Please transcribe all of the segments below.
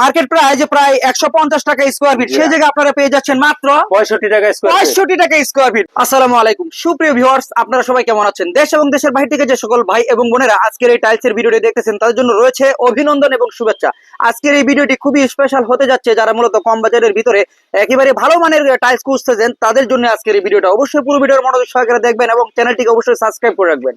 Market price প্রায় একশো পঞ্চাশ টাকা স্কোয়ার ফিট সেই জায়গায় আপনারা পেয়ে যাচ্ছেন মাত্র পঁয়ষট্টি টাকা স্কোয়ার পঁয়ষট্টি টাকা স্কোয়ার ফিট আসসালামু আলাইকুম। সুপ্রিয় ভিউয়ার্স আপনারা সবাই কেমন আছেন? দেশ এবং দেশের বাহির থেকে যে সকল ভাই এবং বোনেরা আজকের এই টাইলসের ভিডিওটি দেখতেছেন তাদের জন্য রয়েছে অভিনন্দন এবং শুভেচ্ছা। আজকের এই ভিডিওটি খুবই স্পেশাল হতে যাচ্ছে যারা মূলত কম বাজারের ভিতরে একেবারে ভালো মানের টাইলস খুঁজতেছেন তাদের জন্য আজকের এই ভিডিওটা অবশ্যই পুরো ভিডিওর মনোযোগ সহকারে দেখবেন এবং চ্যানেলটিকে অবশ্যই সাবস্ক্রাইব করে রাখবেন।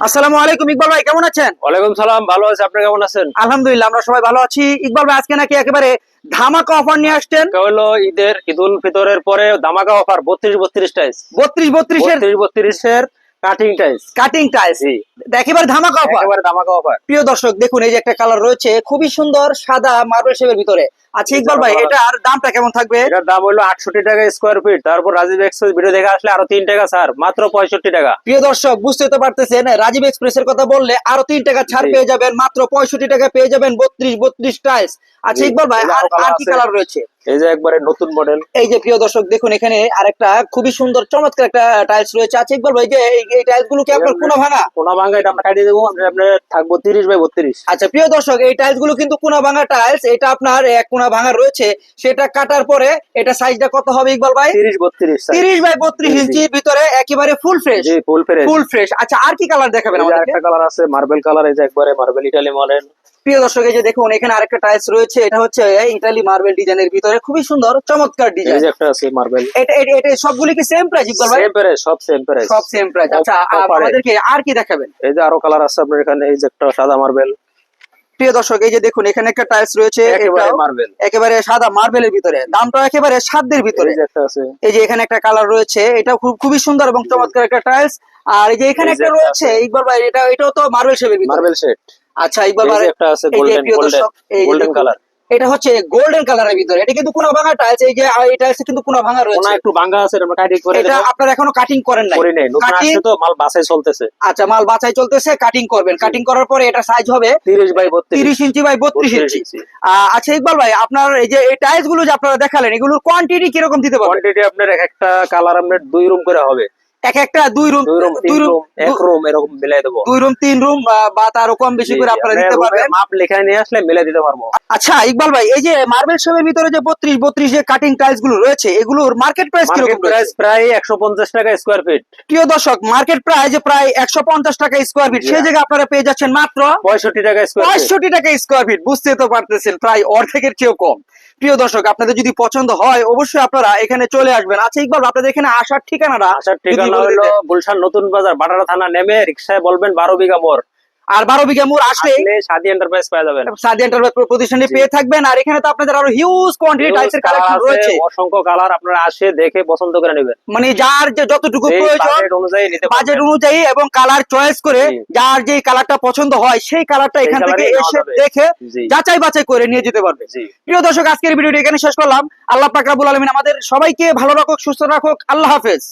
আসসালামু আলাইকুম ইকবাল ভাই কেমন আছেন? ওয়ালাইকুম সালাম ভালো আছি আপনি কেমন আছেন? আলহামদুলিল্লাহ আমরা সবাই ভালো আছি। ইকবাল ভাই আজকে নাকি একেবারে ধামাকা অফার নিয়ে আসছেন। হলো ঈদের ঈদুল ফিতরের পরে ধামাকা অফার বত্রিশ বত্রিশ টাইস। বত্রিশ বত্রিশের বত্রিশ বত্রিশের কাটিং টাইস কাটিং টাইলস জি। একেবারে ধামাকা অফার একেবারে ধামাকা অফার প্রিয় দর্শক দেখুন এই যে একটা কালার রয়েছে খুবই সুন্দর সাদা মার্বেল শেপের ভিতরে। আচ্ছা ইকবাল ভাই এটার দামটা কেমন থাকবে? এটার দাম হলো আটষট্টি টাকা স্কোয়ার ফিট তারপর রাজীব এক্সপ্রেস ভিডিও দেখে আসলে আরও তিন টাকা স্যার মাত্র পঁয়ষট্টি টাকা। প্রিয় দর্শক বুঝতে তো পারতেছেন রাজীব এক্সপ্রেস এর কথা বললে আরও তিন টাকা ছাড় পেয়ে যাবেন মাত্র পঁয়ষট্টি টাকা পেয়ে যাবেন বত্রিশ বত্রিশ টাইলস আচ্ছা ইকবাল ভাই আর কি কালার রয়েছে? এই যে একবারে নতুন মডেল এই যে প্রিয় দর্শক দেখুন এখানে আরেকটা খুবই সুন্দর চমৎকার একটা টাইলস রয়েছে। আচ্ছা ইকবাল ভাই যে এই- টাইলসগুলো কি আপনার কোনো ভাঙা? কোনা ভাঙা এটা আমরা কাটিয়ে দেবো। আমরা আপনার থাকব তিরিশ বাই বত্রিশ। আচ্ছা প্রিয় দর্শক এই টাইলসগুলো কিন্তু কোনা ভাঙা টাইলস এটা আপনার এক কোনা ভাঙা রয়েছে। সেটা কাটার পরে এটা সাইজটা কত হবে ইকবাল ভাই? তিরিশ বত্রিশ তিরিশ বাই বত্রিশ। ইঞ্চির ভিতরে একেবারে ফুল ফ্রেশ জি ফুল ফ্রেশ ফুল ফ্রেশ আচ্ছা আর কি কালার দেখাবেন আমাদেরকে? একটা কালার আছে মার্বেল কালার এই যে একবারে মার্বেল ইটালি মডেল প্রিয় দর্শক এই যে দেখুন এখানে আরেকটা টাইলস রয়েছে। এটা হচ্ছে ইটালি মার্বেল ডিজাইনের ভিতরে। খুবই সুন্দর চমৎকার এই ডিজাইন যে একটা আছে মার্বেল এটা এটা- সবগুলি কি সেম প্রাইস ইকবাল ভাই? সেম প্রাইস সব সেম প্রাইস সব সেম প্রাইস আচ্ছা আমাদেরকে আর কি দেখাবেন? এই যে আরও কালার আছে আপনার এখানে এই যে একটা সাদা মার্বেল প্রিয় দর্শক এই যে দেখুন এখানে একটা টাইলস রয়েছে একেবারে এটাও মার্বেল একেবারে সাদা মার্বেলের ভিতরে। দামটা একেবারে সাধ্যের ভিতরে। এই যে একটা আছে। এই যে এখানে একটা কালার রয়েছে এটা খুব খুবই সুন্দর এবং চমৎকার একটা টাইলস আর এই যে এখানে একটা রয়েছে ইকবাল ভাই এটা এটাও তো মার্বেল শেপের ভিতরে। মার্বেল শেড আচ্ছা ইকবাল এই ভাই যে একটা আছে গোল্ডেন গোল্ডেন কালার এটা হচ্ছে গোল্ডেন কালারের ভিতরে। এটা কিন্তু কোনো ভাঙা টাইলস এই যে এই টাইলস কিন্তু কোনো ভাঙা রয়েছে। একটু ভাঙা আছে আমরা কাটিং করে এটা আপনারা এখনও কাটিং করেন নাই। করে নেই আসছে তো মাল বাসায় চলতেছে। আচ্ছা মাল বাছাই চলতেছে কাটিং করবেন। কাটিং করার পরে এটা সাইজ হবে তিরিশ বাই বত্রিশ। তিরিশ ইঞ্চি বাই বত্রিশ 32 ইঞ্চি। আচ্ছা ইকবাল ভাই আপনার এই যে এই টাইলসগুলো যে আপনারা দেখালেন এগুলোর কোয়ান্টিটি কীরকম দিতে পারবেন? কোয়ান্টিটি আপনার এক একটা কালার আপনার দুই রুম করে হবে। এক একটা দুই রুম দুই রুম এক রুম এরকম মিলাই দেবো। দুই রুম তিন রুম বা তারও কম বেশি করে আপনারা দিতে পারবেন। মাপ লেখায় নিয়ে আসলে মিলাই দিতে পারব। আচ্ছা ইকবাল ভাই এই যে মার্বেল শেপের ভিতরে যে বত্রিশ বত্রিশ যে কাটিং টাইলসগুলো রয়েছে এগুলোর মার্কেট প্রাইস কীরকম প্রাইস প্রায় একশো পঞ্চাশ টাকা স্কোয়ার ফিট প্রিয় দর্শক মার্কেট প্রাইস প্রায় একশো পঞ্চাশ টাকা স্কোয়ার ফিট। সেই জায়গায় আপনারা পেয়ে যাচ্ছেন মাত্র পঁয়ষট্টি টাকা পঁয়ষট্টি টাকা স্কোয়ার ফিট বুঝতে তো পারতেছেন প্রায় অর্ধেকের চেয়েও কম। প্রিয় দর্শক আপনাদের যদি পছন্দ হয় অবশ্যই আপনারা এখানে চলে আসবেন। আচ্ছা ইকবাল আপনাদের এখানে আসার ঠিকানাটা? আসার ঠিকানা হলো গুলশান নতুন বাজার বাটারা থানা নেমে রিক্সায় বলবেন বারো বিঘা মোড়। আর বারো বিঘা মুর আসলে আসলে সাদি এন্টারপ্রাইজ পাওয়া যাবেন সাদি এন্টারপ্রাইজ প্রতিষ্ঠানে পেয়ে থাকবেন। আর এখানে তো আপনাদের আরও হিউজ কোয়ান্টিটি কালেকশন রয়েছে। অসংখ্য কালার আপনারা আসে দেখে পছন্দ করে নেবেন। মানে যার যে যতটুকু প্রয়োজন বাজেট অনুযায়ী এবং কালার চয়েস করে। যার যে কালারটা পছন্দ হয় সেই কালারটা এখান থেকে এসে দেখে যাচাই বাছাই করে নিয়ে যেতে পারবে। প্রিয় দর্শক আজকের ভিডিওটি এখানে শেষ করলাম। আল্লাহ পাক রাব্বুল আলামিন আমাদের সবাইকে ভালো রাখুক সুস্থ রাখুক। আল্লাহ হাফেজ।